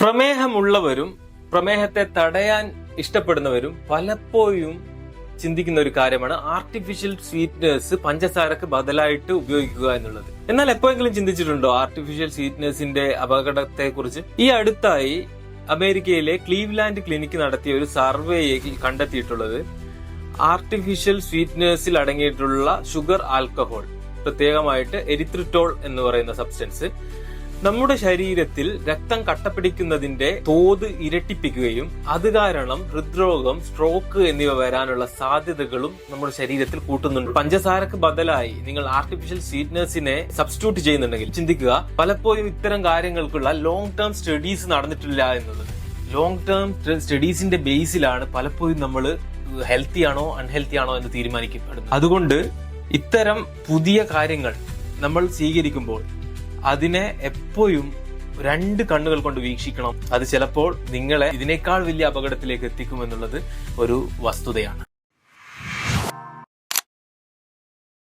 പ്രമേഹമുള്ളവരും പ്രമേഹത്തെ തടയാൻ ഇഷ്ടപ്പെടുന്നവരും പലപ്പോഴും ചിന്തിക്കുന്ന ഒരു കാര്യമാണ് ആർട്ടിഫിഷ്യൽ സ്വീറ്റ്നേഴ്സ് പഞ്ചസാരക്ക് ബദലായിട്ട് ഉപയോഗിക്കുക എന്നുള്ളത്. എന്നാൽ എപ്പോഴെങ്കിലും ചിന്തിച്ചിട്ടുണ്ടോ ആർട്ടിഫിഷ്യൽ സ്വീറ്റ്നേഴ്സിന്റെ അപകടത്തെ കുറിച്ച് ഈ അടുത്തായി അമേരിക്കയിലെ ക്ലീവ്ലാൻഡ് ക്ലിനിക്ക് നടത്തിയ ഒരു സർവേയിൽ കണ്ടെത്തിയിട്ടുള്ളത് ആർട്ടിഫിഷ്യൽ സ്വീറ്റ്നേഴ്സിൽ അടങ്ങിയിട്ടുള്ള ഷുഗർ ആൽക്കഹോൾ പ്രത്യേകമായിട്ട് എരിത്രിറ്റോൾ എന്ന് പറയുന്ന സബ്സ്റ്റൻസ് നമ്മുടെ ശരീരത്തിൽ രക്തം കട്ടപിടിക്കുന്നതിന്റെ തോത് ഇരട്ടിപ്പിക്കുകയും അത് കാരണം ഹൃദ്രോഗം സ്ട്രോക്ക് എന്നിവ വരാനുള്ള സാധ്യതകളും നമ്മുടെ ശരീരത്തിൽ കൂട്ടുന്നുണ്ട്. പഞ്ചസാരക്ക് ബദലായി നിങ്ങൾ ആർട്ടിഫിഷ്യൽ സ്വീറ്റ്നേഴ്സിനെ സബ്സ്റ്റിറ്റ്യൂട്ട് ചെയ്യുന്നുണ്ടെങ്കിൽ ചിന്തിക്കുക പലപ്പോഴും ഇത്തരം കാര്യങ്ങൾക്കുള്ള ലോങ് ടേം സ്റ്റഡീസ് നടന്നിട്ടില്ല എന്നത്. ലോങ് ടേം സ്റ്റഡീസിന്റെ ബേസിലാണ് പലപ്പോഴും നമ്മൾ ഹെൽത്തി ആണോ അൺഹെൽത്തി ആണോ എന്ന് തീരുമാനിക്കപ്പെടുന്നത്. അതുകൊണ്ട് ഇത്തരം പുതിയ കാര്യങ്ങൾ നമ്മൾ സ്വീകരിക്കുമ്പോൾ അതിനെ എപ്പോഴും രണ്ട് കണ്ണുകൾ കൊണ്ട് വീക്ഷിക്കണം. അത് ചിലപ്പോൾ നിങ്ങളെ ഇതിനേക്കാൾ വലിയ അപകടത്തിലേക്ക് എത്തിക്കുമെന്നുള്ളത് ഒരു വസ്തുതയാണ്.